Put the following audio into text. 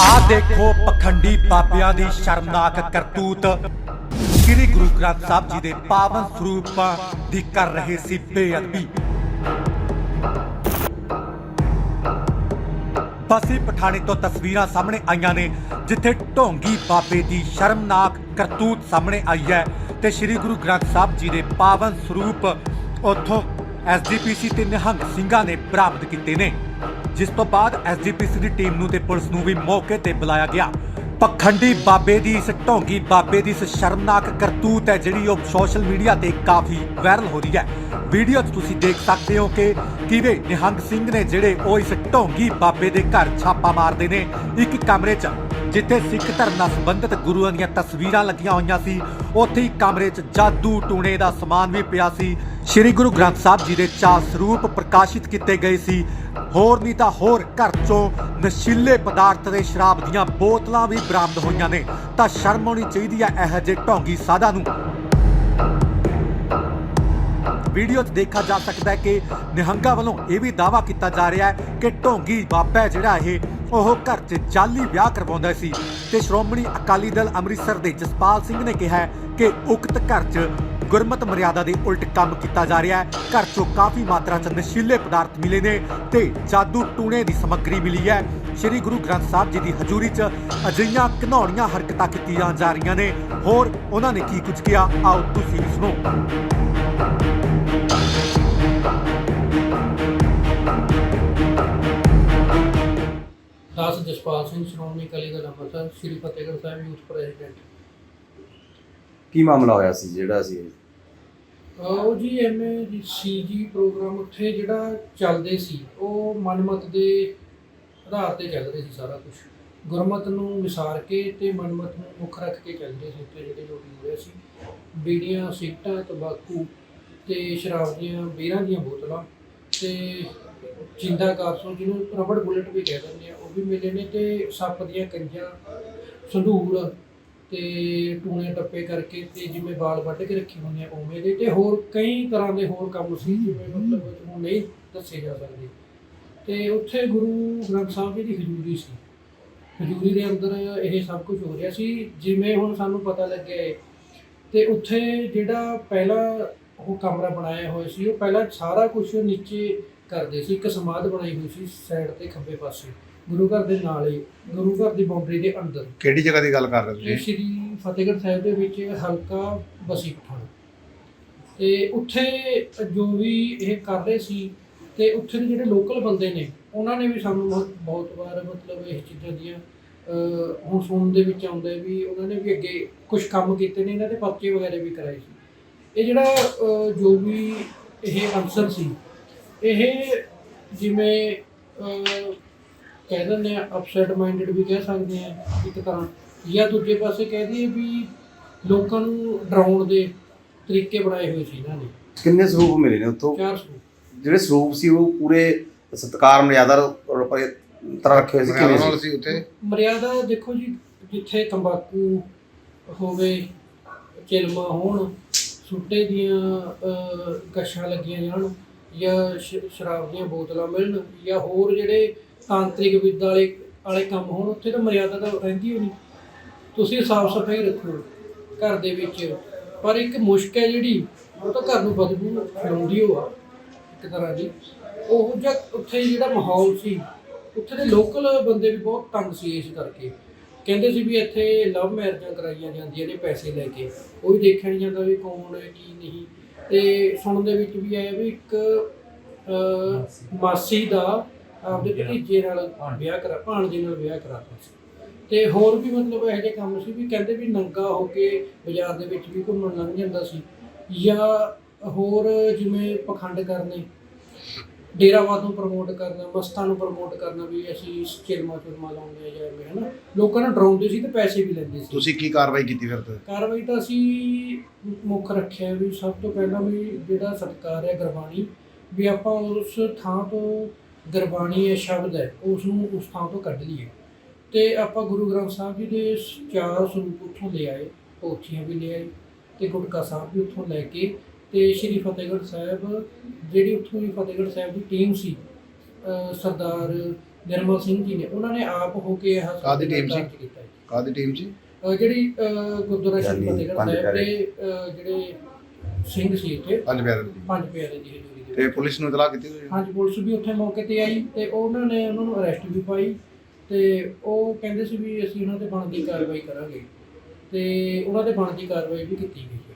ਆ ਦੇਖੋ ਪਖੰਡੀ ਬਾਬਿਆਂ ਦੀ ਸ਼ਰਮਨਾਕ ਕਰਤੂਤ। ਸ੍ਰੀ ਗੁਰੂ ਗ੍ਰੰਥ ਸਾਹਿਬ ਜੀ ਦੇ ਪਾਵਨ ਸਰੂਪਾਂ ਦੀ ਕਰ ਰਹੇ ਸੀ ਬੇਅਦਬੀ। ਬਸੀ ਪਠਾਣੇ ਤੋਂ ਤਸਵੀਰਾਂ ਸਾਹਮਣੇ ਆਈਆਂ ਨੇ, ਜਿੱਥੇ ਢੋਂਗੀ ਬਾਬੇ ਦੀ ਸ਼ਰਮਨਾਕ ਕਰਤੂਤ ਸਾਹਮਣੇ ਆਈ ਹੈ ਤੇ ਸ੍ਰੀ ਗੁਰੂ ਗ੍ਰੰਥ ਸਾਹਿਬ ਜੀ ਦੇ ਪਾਵਨ ਸਰੂਪ ਉੱਥੋਂ ਐਸਜੀਪੀਸੀ ਤੇ ਨਿਹੰਗ ਸਿੰਘਾਂ ਨੇ ਪ੍ਰਾਪਤ ਕੀਤੇ ਨੇ। ਜਿਸ ਤੋਂ ਬਾਅਦ ਐਸਜੀਪੀਸੀ ਦੀ ਟੀਮ ਨੂੰ ਤੇ ਪੁਲਿਸ ਨੂੰ ਵੀ ਮੌਕੇ ਤੇ ਬੁਲਾਇਆ ਗਿਆ। ਪਖੰਡੀ ਬਾਬੇ ਦੀ ਇਸ ਢੋਂਗੀ, ਬਾਬੇ ਦੀ ਇਸ ਸ਼ਰਮਨਾਕ ਕਰਤੂਤ ਹੈ ਜਿਹੜੀ ਉਹ ਸੋਸ਼ਲ ਮੀਡੀਆ ਤੇ ਕਾਫੀ ਵਾਇਰਲ ਹੋ ਰਹੀ ਹੈ। ਵੀਡੀਓ 'ਚ ਤੁਸੀਂ ਦੇਖ ਸਕਦੇ ਹੋ ਕਿ ਕਿਵੇਂ ਨਿਹੰਗ ਸਿੰਘ ਨੇ ਜਿਹੜੇ ਉਹ ਇਸ ਢੋਂਗੀ ਬਾਬੇ ਦੇ ਘਰ ਛਾਪਾ ਮਾਰਦੇ ਨੇ, ਇੱਕ ਕਮਰੇ 'ਚ, ਜਿੱਥੇ ਸਿੱਖ ਧਰਮ ਨਾਲ ਸੰਬੰਧਿਤ ਗੁਰੂਆਂ ਦੀਆਂ ਤਸਵੀਰਾਂ ਲੱਗੀਆਂ ਹੋਈਆਂ ਸੀ, ਉੱਥੇ ਹੀ ਕਮਰੇ 'ਚ ਜਾਦੂ ਟੂਣੇ ਦਾ ਸਮਾਨ ਵੀ ਪਿਆ ਸੀ। ਸ੍ਰੀ ਗੁਰੂ ਗ੍ਰੰਥ ਸਾਹਿਬ ਜੀ ਦੇ ਚਾਰ ਸਰੂਪ ਪ੍ਰਕਾਸ਼ਿਤ ਕੀਤੇ ਗਏ ਸੀ। ਹੋਰ ਨਹੀਂ ਤਾਂ ਹੋਰ ਘਰ 'ਚੋਂ ਨਸ਼ੀਲੇ ਪਦਾਰਥ ਤੇ ਸ਼ਰਾਬ ਦੀਆਂ ਬੋਤਲਾਂ ਵੀ ਬਰਾਮਦ ਹੋਈਆਂ ਨੇ। ਤਾਂ ਸ਼ਰਮ ਆਉਣੀ ਚਾਹੀਦੀ ਹੈ ਇਹ ਜਿਹੇ ਢੋਂਗੀ ਸਾਧਾਂ ਨੂੰ। ਵੀਡੀਓ 'ਚ ਦੇਖਿਆ ਜਾ ਸਕਦਾ ਹੈ ਕਿ ਨਿਹੰਗਾ ਵੱਲੋਂ ਇਹ ਵੀ ਦਾਵਾ ਕੀਤਾ ਜਾ ਰਿਹਾ ਹੈ ਕਿ ਢੋਂਗੀ ਬਾਬਾ ਜਿਹੜਾ ਇਹ, ਉਹ ਘਰ 'ਚ ਜਾਲੀ ਵਿਆਹ ਕਰਵਾਉਂਦਾ ਸੀ। ਤੇ ਸ਼੍ਰੋਮਣੀ ਅਕਾਲੀ ਦਲ ਅੰਮ੍ਰਿਤਸਰ ਦੇ ਜਸਪਾਲ ਸਿੰਘ ਨੇ ਕਿਹਾ ਕਿ ਉਕਤ ਘਰ 'ਚ ਗੁਰਮਤ ਮਰਿਆਦਾ ਦੇ ਉਲਟ ਕੰਮ ਕੀਤਾ ਜਾ ਰਿਹਾ ਹੈ। ਘਰ 'ਚੋਂ ਕਾਫੀ ਮਾਤਰਾ 'ਚ ਨਸ਼ੀਲੇ ਪਦਾਰਥ ਮਿਲੇ ਨੇ ਤੇ ਜਾਦੂ ਟੂਣੇ ਦੀ ਸਮੱਗਰੀ ਮਿਲੀ ਹੈ। ਸ੍ਰੀ ਗੁਰੂ ਗ੍ਰੰਥ ਸਾਹਿਬ ਜੀ ਦੀ ਹਜ਼ੂਰੀ 'ਚ ਅਜਿਹੀਆਂ ਘਿਨੌਣੀਆਂ ਹਰਕਤਾਂ ਕੀਤੀਆਂ ਜਾ ਰਹੀਆਂ ਨੇ। ਹੋਰ ਉਹਨਾਂ ਨੇ ਕੀ ਕੁਝ ਕਿਹਾ? ਆਓ ਤੁਸੀਂ ਵੀ ਸੁਣੋ। ਦਾਸ ਜਸਪਾਲ ਸਿੰਘ, ਸ਼੍ਰੋਮਣੀ ਅਕਾਲੀ ਦਲ ਅੰਮ੍ਰਿਤਸਰ ਸ੍ਰੀ ਫਤਿਹਗੜ੍ਹ ਸਾਹਿਬ, ਯੂਥ ਪ੍ਰੈਜ਼ੀਡੈਂਟ। ਕੀ ਮਾਮਲਾ ਹੋਇਆ ਸੀ, ਜਿਹੜਾ ਸੀ ਉਹ ਜੀ ਐਮਏ ਦੀ ਸੀਜੀ ਪ੍ਰੋਗਰਾਮ ਉੱਥੇ ਜਿਹੜਾ ਚੱਲਦੇ ਸੀ, ਉਹ ਮਨਮਤ ਦੇ ਆਧਾਰ ਤੇ ਚੱਲ ਰਹੇ ਸੀ ਸਾਰਾ ਕੁਝ ਗੁਰਮਤ ਨੂੰ ਵਿਸਾਰ ਕੇ ਤੇ ਮਨਮਤ ਨੂੰ ਮੁੱਖ ਰੱਖ ਕੇ ਚੱਲਦੇ ਸੀ ਉੱਥੇ ਜਿਹੜੇ ਲੋਕ ਹੋ ਰਹੇ ਸੀ। ਬੀੜੀਆਂ ਸਿਗਟਾਂ ਤੰਬਾਕੂ ਤੇ ਸ਼ਰਾਬ ਦੀਆਂ ਬੀਰਾਂ ਦੀਆਂ ਬੋਤਲਾਂ ਤੇ ਜਿੰਦਾ ਕਾਰਸੋਂ ਜਿਹਨੂੰ ਰਬੜ ਬੁਲੇਟ ਵੀ ਕਹਿ ਦਿੰਦੇ ਆ, ਉਹ ਵੀ ਮਿਲੇ ਨੇ ਤੇ ਸੱਪ ਦੀਆਂ ਕੰਜਾਂ ਸੰਧੂਰ ਤੇ ਟੂਣੇ ਟੱਪੇ ਕਰਕੇ ਤੇ ਜਿਵੇਂ ਵਾਲ ਵੱਢ ਕੇ ਰੱਖੇ ਹੁੰਦੇ ਆ ਉਵੇਂ ਦੇ ਤੇ ਹੋਰ ਕਈ ਤਰ੍ਹਾਂ ਦੇ ਹੋਰ ਕੰਮ ਸੀ ਜਿਵੇਂ ਮਤਲਬ ਤੁਹਾਨੂੰ ਨਹੀਂ ਦੱਸੇ ਜਾ ਸਕਦੇ। ਤੇ ਉੱਥੇ ਗੁਰੂ ਗ੍ਰੰਥ ਸਾਹਿਬ ਜੀ ਦੀ ਹਜ਼ੂਰੀ ਸੀ। ਹਜ਼ੂਰੀ ਦੇ ਅੰਦਰ ਇਹ ਸਭ ਕੁਝ ਹੋ ਰਿਹਾ ਸੀ। ਜਿਵੇਂ ਹੁਣ ਸਾਨੂੰ ਪਤਾ ਲੱਗਿਆ ਹੈ ਤੇ ਉੱਥੇ ਜਿਹੜਾ ਪਹਿਲਾ ਉਹ ਕਮਰਾ ਬਣਾਇਆ ਹੋਇਆ ਸੀ ਉਹ ਪਹਿਲਾਂ ਸਾਰਾ ਕੁਝ ਨੀਚੇ ਕਰਦੇ ਸੀ। ਇੱਕ ਸਮਾਧ ਬਣਾਈ ਹੋਈ ਸੀ ਸਾਈਡ ਤੇ ਖੱਬੇ ਪਾਸੇ। ਗੁਰੂ ਘਰ ਦੇ ਨਾਲ ਹੀ ਗੁਰੂ ਘਰ ਦੀ ਬਾਉਂਡਰੀ ਦੇ ਅੰਦਰ। ਕਿਹੜੀ ਜਗ੍ਹਾ ਦੀ ਗੱਲ ਕਰ ਰਹੇ ਇਹ ਹੋ ਸ਼੍ਰੀ ਫਤਿਹਗੜ੍ਹ ਸਾਹਿਬ ਦੇ ਵਿੱਚ ਹਲਕਾ ਬਸੀ ਪਠਾਣ ਤੇ ਉੱਥੇ ਜੋ ਵੀ ਇਹ ਕਰ ਰਹੇ ਸੀ ਤੇ ਉੱਥੇ ਦੇ ਜਿਹੜੇ ਲੋਕਲ ਬੰਦੇ ਨੇ ਉਹਨਾਂ ਨੇ ਵੀ ਸਾਨੂੰ ਬਹੁਤ ਬਹੁਤ ਵਾਰ ਮਤਲਬ ਇਹ ਚੀਜ਼ਾਂ ਦੀਆਂ ਹੁਣ ਸੁਣਨ ਦੇ ਵਿੱਚ ਆਉਂਦਾ ਵੀ ਉਹਨਾਂ ਨੇ ਵੀ ਅੱਗੇ ਕੁਝ ਕੰਮ ਕੀਤੇ ਨੇ ਇਹਨਾਂ ਦੇ ਪਰਚੇ ਵਗੈਰੇ ਵੀ ਕਰਾਏ ਸੀ। ਇਹ ਜਿਹੜਾ ਜੋ ਵੀ ਇਹ ਅਨਸਰ ਸੀ ਇਹ ਜਿਵੇਂ ਕਹਿ ਦਿੰਦੇ ਆ ਅਪਸੈਟ ਮਾਈਂਡਡ ਵੀ ਕਹਿ ਸਕਦੇ ਆ ਇੱਕ ਤਰ੍ਹਾਂ। ਜਾਂ ਦੂਜੇ ਪਾਸੇ ਕਹਿ ਦਈਏ ਵੀ ਲੋਕਾਂ ਨੂੰ ਡਰਾਉਣ ਦੇ ਤਰੀਕੇ ਬਣਾਏ ਹੋਏ ਸੀ ਇਹਨਾਂ ਨੇ। ਕਿੰਨੇ ਸਰੂਪ ਮਿਲੇ ਨੇ ਉੱਥੋਂ? ਚਾਰ ਸੌ ਜਿਹੜੇ ਸਰੂਪ ਸੀ ਉਹ ਪੂਰੇ ਸਤਕਾਰ ਮਰਿਆਦਾ ਰੂਪੇ ਤਰ੍ਹਾਂ ਰੱਖੇ ਹੋਏ ਸੀ ਕਿਵੇਂ ਨਾਲ ਸੀ? ਸੀ ਉੱਥੇ। ਮਰਿਆਦਾ ਦੇਖੋ ਜੀ ਜਿੱਥੇ ਤੰਬਾਕੂ ਹੋਵੇ ਚਿਲਮਾ ਹੋਣ ਸੁੱਟੇ ਦੀਆਂ ਅਹ, ਗੱਛਾਂ ਲੱਗੀਆਂ ਜਾਣ ਜਾਂ ਸ਼ਰਾਬ ਦੀਆਂ ਬੋਤਲਾਂ ਮਿਲਣ ਜਾਂ ਹੋਰ ਜਿਹੜੇ ਤਾਂਤਰਿਕ ਵਿਦ ਵਾਲੇ ਵਾਲੇ ਕੰਮ ਹੋਣ, ਉੱਥੇ ਤਾਂ ਮਰਿਆਦਾ ਤਾਂ ਰਹਿੰਦੀ ਹੋਣੀ। ਤੁਸੀਂ ਸਾਫ਼ ਸਫ਼ਾਈ ਰੱਖੋ ਘਰ ਦੇ ਵਿੱਚ। ਪਰ ਇੱਕ ਮੁਸ਼ਕ ਹੈ ਜਿਹੜੀ, ਉਹ ਤਾਂ ਘਰ ਨੂੰ ਬਦਬੂ ਫੈਲਾਉਂਦੀ ਹੋ ਆ। ਇੱਕ ਤਰ੍ਹਾਂ ਦੀ। ਉਹ ਜਿਹਾ ਉੱਥੇ ਜਿਹੜਾ ਮਾਹੌਲ ਸੀ, ਉੱਥੇ ਦੇ ਲੋਕਲ ਬੰਦੇ ਵੀ ਬਹੁਤ ਤੰਗ ਸੀ ਇਸ ਕਰਕੇ। ਕਹਿੰਦੇ ਸੀ ਵੀ ਇੱਥੇ ਲਵ ਮੈਰਿਜਾਂ ਕਰਾਈਆਂ ਜਾਂਦੀਆਂ ਨੇ ਪੈਸੇ ਲੈ ਕੇ। ਉਹ ਵੀ ਦੇਖਿਆ ਨਹੀਂ ਜਾਂਦਾ ਵੀ ਕੌਣ ਹੈ, ਕੀ ਨਹੀਂ। ਤੇ ਸੁਣਨ ਦੇ ਵਿੱਚ ਵੀ ਆਇਆ ਵੀ ਇੱਕ ਅਹ, ਮਾਸੀ ਦਾ ਆਪਦੇ ਭਤੀਜੇ ਨਾਲ ਵਿਆਹ ਕਰਾ ਭਾਣਜੇ ਨਾਲ ਵਿਆਹ ਕਰਾਤਾ ਸੀ। ਤੇ ਹੋਰ ਵੀ ਮਤਲਬ ਇਹੋ ਜਿਹੇ ਕੰਮ ਸੀ ਵੀ ਕਹਿੰਦੇ ਵੀ ਨੰਗਾ ਹੋ ਕੇ ਬਾਜ਼ਾਰ ਦੇ ਵਿੱਚ ਵੀ ਘੁੰਮਣ ਲੰਘ ਜਾਂਦਾ ਸੀ। ਜਾਂ ਹੋਰ ਜਿਵੇਂ ਪਖੰਡ ਕਰਨੇ ਡੇਰਾਵਾਦ ਨੂੰ ਪ੍ਰਮੋਟ ਕਰਨਾ ਮਸਤਾਂ ਨੂੰ ਪ੍ਰਮੋਟ ਕਰਨਾ ਵੀ ਅਸੀਂ ਚਿਲਮਾ ਚੁਲਮਾ ਲਾਉਂਦੇ ਆ ਜਾਂ ਐਵੇਂ ਹਨਾ? ਲੋਕਾਂ ਨੂੰ ਡਰਾਉਂਦੇ ਸੀ ਤੇ ਪੈਸੇ ਵੀ ਲੈਂਦੇ ਸੀ। ਤੁਸੀਂ ਕੀ ਕਾਰਵਾਈ ਕੀਤੀ ਫਿਰ ਤੇ? ਕਾਰਵਾਈ ਤਾਂ ਅਸੀਂ ਮੁੱਖ ਰੱਖਿਆ ਵੀ ਸਭ ਤੋਂ ਪਹਿਲਾਂ ਵੀ ਜਿਹੜਾ ਸਤਕਾਰ ਹੈ ਗੁਰਬਾਣੀ ਵੀ ਆਪਾਂ ਉਸ ਥਾਂ ਤੋਂ ਗੁਰਬਾਣੀ ਹੈ ਸ਼ਬਦ ਹੈ ਉਸ ਨੂੰ ਉਸ ਥਾਂ ਤੋਂ ਕੱਢ ਲਈਏ। ਤੇ ਆਪਾਂ ਗੁਰੂ ਗ੍ਰੰਥ ਸਾਹਿਬ ਜੀ ਦੇ ਚਾਰ ਸਰੂਪ ਉੱਥੋਂ ਲੈ ਆਏ ਪੋਥੀਆਂ ਵੀ ਲੈ ਆਏ ਤੇ ਗੁਟਕਾ ਸਾਹਿਬ ਵੀ ਉੱਥੋਂ ਲੈ ਕੇ ਤੇ ਸ਼੍ਰੀ ਫਤਿਹਗੜ੍ਹ ਸਾਹਿਬ ਜਿਹੜੀ ਉੱਥੋਂ ਦੀ ਫਤਿਹਗੜ੍ਹ ਸਾਹਿਬ ਦੀ ਟੀਮ ਸੀ ਅਹ ਸਰਦਾਰ ਨਿਰਮਲ ਸਿੰਘ ਜੀ ਨੇ ਉਹਨਾਂ ਨੇ ਆਪ ਹੋ ਕੇ ਇਹ ਕਾਹਦੀ team ਸੀ? ਦਰਜ ਕੀਤਾ ਜੀ। ਕਾਦੀ ਟੀਮ ਸੀ ਅਹ ਜਿਹੜੀ ਅਹ, ਗੁਰਦੁਆਰਾ ਸ਼੍ਰੀ ਜਾਨੀ ਫਤਿਹਗੜ੍ਹ ਪੰਜ ਸਾਹਿਬ ਪਿਆਰੇ। ਦੇ ਅਹ, ਜਿਹੜੇ ਸਿੰਘ ਸੀ ਇੱਥੇ ਪੰਜ ਪਿਆਰੇ ਦੀ ਪੰਜ ਪਿਆਰੇ ਦੀ ਹਜ਼ੂਰੀ ਦੇ ਤੇ। ਪੁਲਿਸ ਨੂੰ ਇਤਲਾਹ ਕੀਤੀ ਹੋਈ ਹਾਂਜੀ ਪੁਲਿਸ ਵੀ ਉੱਥੇ ਮੌਕੇ ਤੇ ਆਈ ਤੇ ਉਹਨਾਂ ਨੇ ਉਹਨਾਂ ਨੂੰ ਅਰੈਸਟ ਵੀ ਪਾਈ ਤੇ ਉਹ ਕਹਿੰਦੇ ਸੀ ਵੀ ਅਸੀਂ ਉਹਨਾਂ ਤੇ ਬਣਦੀ ਕਾਰਵਾਈ ਕਰਾਂਗੇ ਤੇ ਉਹਨਾਂ ਤੇ ਬਣਦੀ ਕਾਰਵਾਈ ਵੀ ਕੀਤੀ ਗਈ ਹੈ